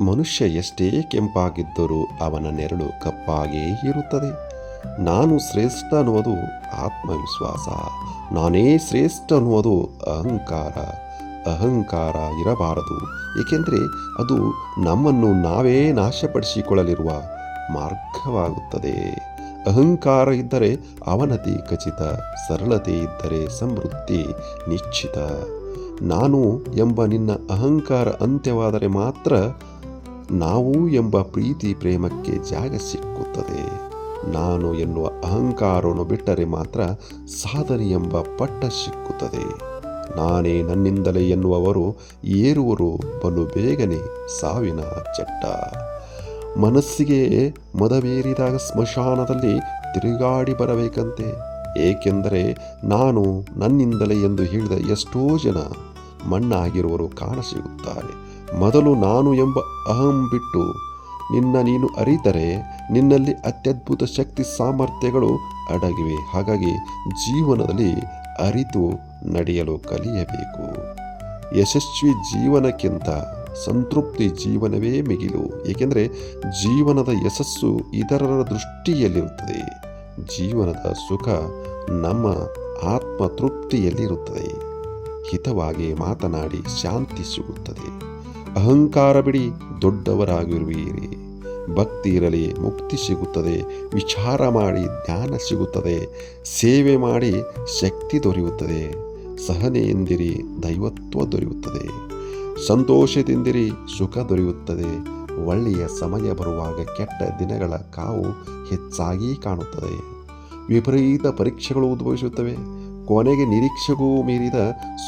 ಮನುಷ್ಯ ಎಷ್ಟೇ ಕೆಂಪಾಗಿದ್ದರೂ ಅವನ ನೆರಳು ಕಪ್ಪಾಗೇ ಇರುತ್ತದೆ. ನಾನು ಶ್ರೇಷ್ಠ ಅನ್ನುವುದು ಆತ್ಮವಿಶ್ವಾಸ. ನಾನೇ ಶ್ರೇಷ್ಠ ಅನ್ನುವುದು ಅಹಂಕಾರ. ಅಹಂಕಾರ ಇರಬಾರದು. ಏಕೆಂದರೆ ಅದು ನಮ್ಮನ್ನು ನಾವೇ ನಾಶಪಡಿಸಿಕೊಳ್ಳಲಿರುವ ಮಾರ್ಗವಾಗುತ್ತದೆ. ಅಹಂಕಾರ ಇದ್ದರೆ ಅವನತಿ ಖಚಿತ, ಸರಳತೆ ಇದ್ದರೆ ಸಮೃದ್ಧಿ ನಿಶ್ಚಿತ. ನಾನು ಎಂಬ ನಿನ್ನ ಅಹಂಕಾರ ಅಂತ್ಯವಾದರೆ ಮಾತ್ರ ನಾವು ಎಂಬ ಪ್ರೀತಿ ಪ್ರೇಮಕ್ಕೆ ಜಾಗ ಸಿಕ್ಕುತ್ತದೆ. ನಾನು ಎನ್ನುವ ಅಹಂಕಾರವನ್ನು ಬಿಟ್ಟರೆ ಮಾತ್ರ ಸಾಧನೆ ಎಂಬ ಪಟ್ಟ ಸಿಕ್ಕುತ್ತದೆ. ನಾನೇ ನನ್ನಿಂದಲೇ ಎನ್ನುವವರು ಏರುವರು ಬಲು ಬೇಗನೆ ಸಾವಿನ ಚಟ್ಟ. ಮನಸ್ಸಿಗೆ ಮದವೇರಿದಾಗ ಸ್ಮಶಾನದಲ್ಲಿ ತಿರುಗಾಡಿ ಬರಬೇಕಂತೆ. ಏಕೆಂದರೆ ನಾನು ನನ್ನಿಂದಲೇ ಎಂದು ಹೇಳಿದ ಎಷ್ಟೋ ಜನ ಮಣ್ಣಾಗಿರುವರು ಕಾಣಸಿಗುತ್ತಾರೆ. ಮೊದಲು ನಾನು ಎಂಬ ಅಹಂ ಬಿಟ್ಟು ನಿನ್ನ ನೀನು ಅರಿತರೆ, ನಿನ್ನಲ್ಲಿ ಅತ್ಯದ್ಭುತ ಶಕ್ತಿ ಸಾಮರ್ಥ್ಯಗಳು ಅಡಗಿವೆ. ಹಾಗಾಗಿ ಜೀವನದಲ್ಲಿ ಅರಿತು ನಡೆಯಲು ಕಲಿಯಬೇಕು. ಯಶಸ್ವಿ ಜೀವನಕ್ಕಿಂತ ಸಂತೃಪ್ತಿ ಜೀವನವೇ ಮಿಗಿಲು. ಏಕೆಂದರೆ ಜೀವನದ ಯಶಸ್ಸು ಇತರರ ದೃಷ್ಟಿಯಲ್ಲಿರುತ್ತದೆ. ಜೀವನದ ಸುಖ ನಮ್ಮ ಆತ್ಮ ತೃಪ್ತಿಯಲ್ಲಿರುತ್ತದೆ ಹಿತವಾಗಿ ಮಾತನಾಡಿ ಶಾಂತಿ ಸಿಗುತ್ತದೆ. ಅಹಂಕಾರ ಬಿಡಿ ದೊಡ್ಡವರಾಗಿರುವಿರಿ. ಭಕ್ತಿ ಇರಲಿ, ಮುಕ್ತಿ ಸಿಗುತ್ತದೆ, ವಿಚಾರ ಮಾಡಿ ಜ್ಞಾನ ಸಿಗುತ್ತದೆ, ಸೇವೆ ಮಾಡಿ ಶಕ್ತಿ ದೊರೆಯುತ್ತದೆ ಸಹನೆಯಿಂದಿರಿ ದೈವತ್ವ ದೊರೆಯುತ್ತದೆ, ಸಂತೋಷದಿಂದಿರಿ ಸುಖ ದೊರೆಯುತ್ತದೆ, ಒಳ್ಳೆಯ ಸಮಯ ಬರುವಾಗ ಕೆಟ್ಟ ದಿನಗಳ ಕಾವು ಹೆಚ್ಚಾಗಿ ಕಾಣುತ್ತದೆ. ವಿಪರೀತ ಪರೀಕ್ಷೆಗಳು ಉದ್ಭವಿಸುತ್ತವೆ, ಕೊನೆಗೆ ನಿರೀಕ್ಷೆಗೂ ಮೀರಿದ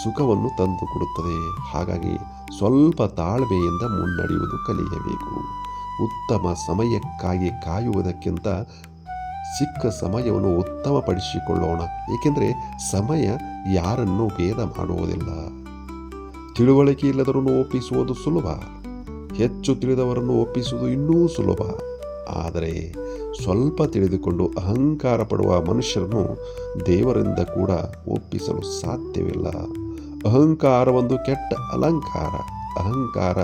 ಸುಖವನ್ನು ತಂದುಕೊಡುತ್ತದೆ. ಹಾಗಾಗಿ ಸ್ವಲ್ಪ ತಾಳ್ಮೆಯಿಂದ ಮುನ್ನಡೆಯುವುದು ಕಲಿಯಬೇಕು. ಉತ್ತಮ ಸಮಯಕ್ಕಾಗಿ ಕಾಯುವುದಕ್ಕಿಂತ ಸಿಕ್ಕ ಸಮಯವನ್ನು ಉತ್ತಮಪಡಿಸಿಕೊಳ್ಳೋಣ. ಏಕೆಂದರೆ ಸಮಯ ಯಾರನ್ನು ಭೇದ ಮಾಡುವುದಿಲ್ಲ. ತಿಳುವಳಿಕೆ ಇಲ್ಲದರನ್ನು ಒಪ್ಪಿಸುವುದು ಸುಲಭ. ಹೆಚ್ಚು ತಿಳಿದವರನ್ನು ಒಪ್ಪಿಸುವುದು ಇನ್ನೂ ಸುಲಭ. ಆದರೆ ಸ್ವಲ್ಪ ತಿಳಿದುಕೊಂಡು ಅಹಂಕಾರ ಪಡುವ ಮನುಷ್ಯರನ್ನು ದೇವರಿಂದ ಕೂಡ ಒಪ್ಪಿಸಲು ಸಾಧ್ಯವಿಲ್ಲ. ಅಹಂಕಾರ ಒಂದು ಕೆಟ್ಟ ಅಲಂಕಾರ. ಅಹಂಕಾರ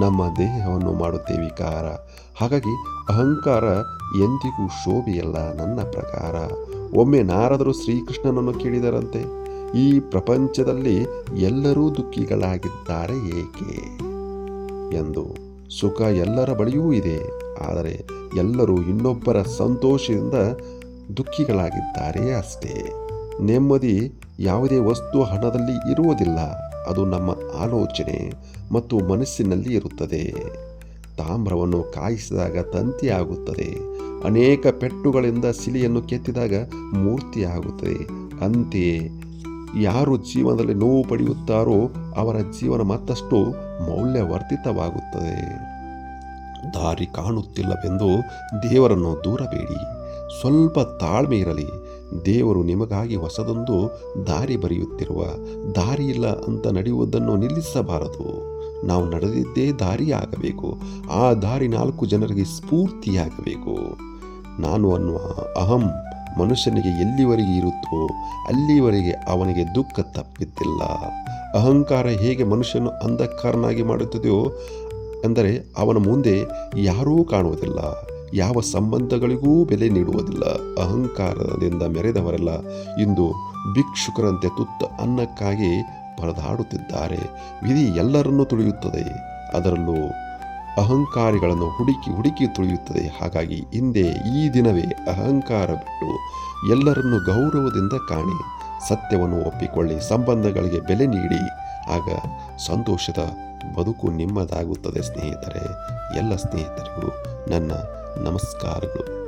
ನಮ್ಮ ದೇಹವನ್ನು ಮಾಡುತ್ತೆ ವಿಕಾರ. ಹಾಗಾಗಿ ಅಹಂಕಾರ ಎಂದಿಗೂ ಶೋಭೆಯಲ್ಲ ನನ್ನ ಪ್ರಕಾರ. ಒಮ್ಮೆ ನಾರದರು ಶ್ರೀಕೃಷ್ಣನನ್ನು ಕೇಳಿದರಂತೆ, ಈ ಪ್ರಪಂಚದಲ್ಲಿ ಎಲ್ಲರೂ ದುಃಖಿಗಳಾಗಿದ್ದಾರೆ ಏಕೆ? ಎಂದು. ಸುಖ ಎಲ್ಲರ ಬಳಿಯೂ ಇದೆ, ಆದರೆ ಎಲ್ಲರೂ ಇನ್ನೊಬ್ಬರ ಸಂತೋಷದಿಂದ ದುಃಖಿಗಳಾಗಿದ್ದಾರೆ ಅಷ್ಟೇ. ನೆಮ್ಮದಿ ಯಾವುದೇ ವಸ್ತು ಹಣದಲ್ಲಿ ಇರುವುದಿಲ್ಲ. ಅದು ನಮ್ಮ ಆಲೋಚನೆ ಮತ್ತು ಮನಸ್ಸಿನಲ್ಲಿ ಇರುತ್ತದೆ. ತಾಮ್ರವನ್ನು ಕಾಯಿಸಿದಾಗ ತಂತಿ ಆಗುತ್ತದೆ ಅನೇಕ ಪೆಟ್ಟುಗಳಿಂದ ಸಿಲಿಯನ್ನು ಕೆತ್ತಿದಾಗ ಮೂರ್ತಿ ಆಗುತ್ತದೆ ಅಂತೆಯೇ ಯಾರು ಜೀವನದಲ್ಲಿ ನೋವು ಪಡೆಯುತ್ತಾರೋ ಅವರ ಜೀವನ ಮತ್ತಷ್ಟು ಮೌಲ್ಯವರ್ಧಿತವಾಗುತ್ತದೆ. ದಾರಿ ಕಾಣುತ್ತಿಲ್ಲವೆಂದು ದೇವರನ್ನು ದೂರಬೇಡಿ. ಸ್ವಲ್ಪ ತಾಳ್ಮೆ ಇರಲಿ. ದೇವರು ನಿಮಗಾಗಿ ಹೊಸದೊಂದು ದಾರಿ ಬರೆಯುತ್ತಿರುವ ದಾರಿ ಇಲ್ಲ ಅಂತ ನಡೆಯುವುದನ್ನು ನಿಲ್ಲಿಸಬಾರದು. ನಾವು ನಡೆದಿದ್ದೇ ದಾರಿ ಆಗಬೇಕು ಆ ದಾರಿ ನಾಲ್ಕು ಜನರಿಗೆ ಸ್ಫೂರ್ತಿಯಾಗಬೇಕು. ನಾನು ಅನ್ನುವ ಅಹಂ ಮನುಷ್ಯನಿಗೆ ಎಲ್ಲಿವರೆಗೆ ಇರುತ್ತೋ ಅಲ್ಲಿವರೆಗೆ ಅವನಿಗೆ ದುಃಖ ತಪ್ಪಿದ್ದಿಲ್ಲ ಅಹಂಕಾರ ಹೇಗೆ ಮನುಷ್ಯನು ಅಂಧಕಾರನಾಗಿ ಮಾಡುತ್ತದೆಯೋ ಅಂದರೆ ಅವನ ಮುಂದೆ ಯಾರೂ ಕಾಣುವುದಿಲ್ಲ. ಯಾವ ಸಂಬಂಧಗಳಿಗೂ ಬೆಲೆ ನೀಡುವುದಿಲ್ಲ. ಅಹಂಕಾರದಿಂದ ಮೆರೆದವರೆಲ್ಲ ಇಂದು ಭಿಕ್ಷುಕರಂತೆ ತುತ್ತ ಅನ್ನಕ್ಕಾಗಿ ಪರದಾಡುತ್ತಿದ್ದಾರೆ. ವಿಧಿ ಎಲ್ಲರನ್ನೂ ತುಳಿಯುತ್ತದೆ. ಅದರಲ್ಲೂ ಅಹಂಕಾರಿಗಳನ್ನು ಹುಡುಕಿ ಹುಡುಕಿ ತುಳಿಯುತ್ತದೆ. ಹಾಗಾಗಿ ಹಿಂದೆ ಈ ದಿನವೇ ಅಹಂಕಾರ ಬಿಟ್ಟು ಎಲ್ಲರನ್ನು ಗೌರವದಿಂದ ಕಾಣಿ. ಸತ್ಯವನ್ನು ಒಪ್ಪಿಕೊಳ್ಳಿ. ಸಂಬಂಧಗಳಿಗೆ ಬೆಲೆ ನೀಡಿ. ಆಗ ಸಂತೋಷದ ಬದುಕು ನಿಮ್ಮದಾಗುತ್ತದೆ ಸ್ನೇಹಿತರೆ. ಎಲ್ಲ ಸ್ನೇಹಿತರಿಗೂ ನನ್ನ ನಮಸ್ಕಾರಗಳು